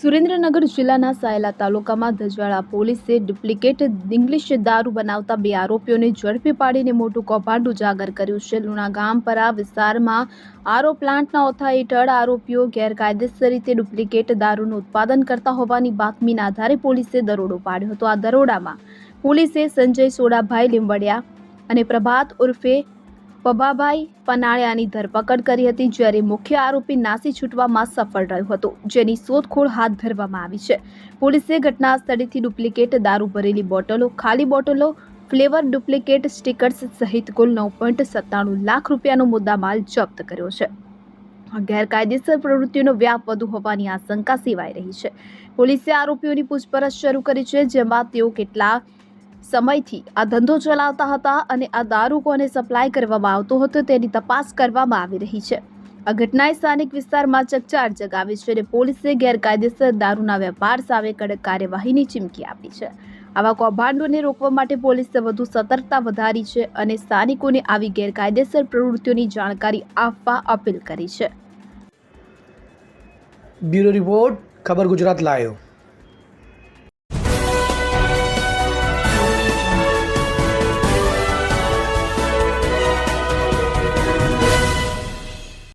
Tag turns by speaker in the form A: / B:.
A: સુરેન્દ્રનગર જિલ્લાના સાયલા તાલુકામાં ધજવાડા પોલીસે ડુપ્લિકેટ ઇંગ્લિશ દારૂ બનાવતા બે આરોપીઓને ઝડપી પાડીને મોટું કૌભાંડ ઉજાગર કર્યું છે. આ વિસ્તારમાં આરો પ્લાન્ટના ઓથા હેઠળ આરોપીઓ ગેરકાયદેસર રીતે ડુપ્લિકેટ દારૂનું ઉત્પાદન કરતા હોવાની બાતમીના આધારે પોલીસે દરોડો પાડ્યો હતો. આ દરોડામાં પોલીસે સંજય સોડાભાઈ લીંબડિયા અને પ્રભાત ઉર્ફે પબાભાઈ પનાળિયાની ધરપકડ કરી હતી જ્યારે મુખ્ય આરોપી નાસી છૂટવામાં સફળ રહ્યો હતો, જેની શોધખોળ હાથ ધરવામાં આવી છે. પોલીસે ઘટના સ્થળેથી ડુપ્લિકેટ દારૂ ભરેલી બોટલો, ખાલી બોટલો, ફ્લેવર ડુપ્લિકેટ સ્ટીકર્સ સહિત કુલ નવ પોઈન્ટ સત્તાણું લાખ રૂપિયાનો મુદ્દામાલ જપ્ત કર્યો છે. ગેરકાયદેસર પ્રવૃત્તિઓનો વ્યાપ વધુ હોવાની આશંકા સેવાઈ રહી છે. પોલીસે આરોપીઓની પૂછપરછ શરૂ કરી છે, જેમાં તેઓ કેટલા સમયથી આ ધંધો ચલાવતા હતા અને આ દારૂ કોને સપ્લાય કરવામાં આવતો હતો તેની તપાસ કરવામાં આવી રહી છે. આ ઘટનાએ સ્થાનિક વિસ્તારમાં ચકચાર જગાવી છે અને પોલીસે ગેરકાયદેસર દારૂના વેપાર સામે કડક કાર્યવાહીની ચીમકી આપી છે. આવા કૌભાંડોને રોકવા માટે પોલીસે વધુ સતર્કતા વધારી છે અને સ્થાનિકોને આવી ગેરકાયદેસર પ્રવૃત્તિઓની જાણકારી આપવા અપીલ કરી છે.
B: બ્યુરો રિપોર્ટ, ખબર ગુજરાત લાયો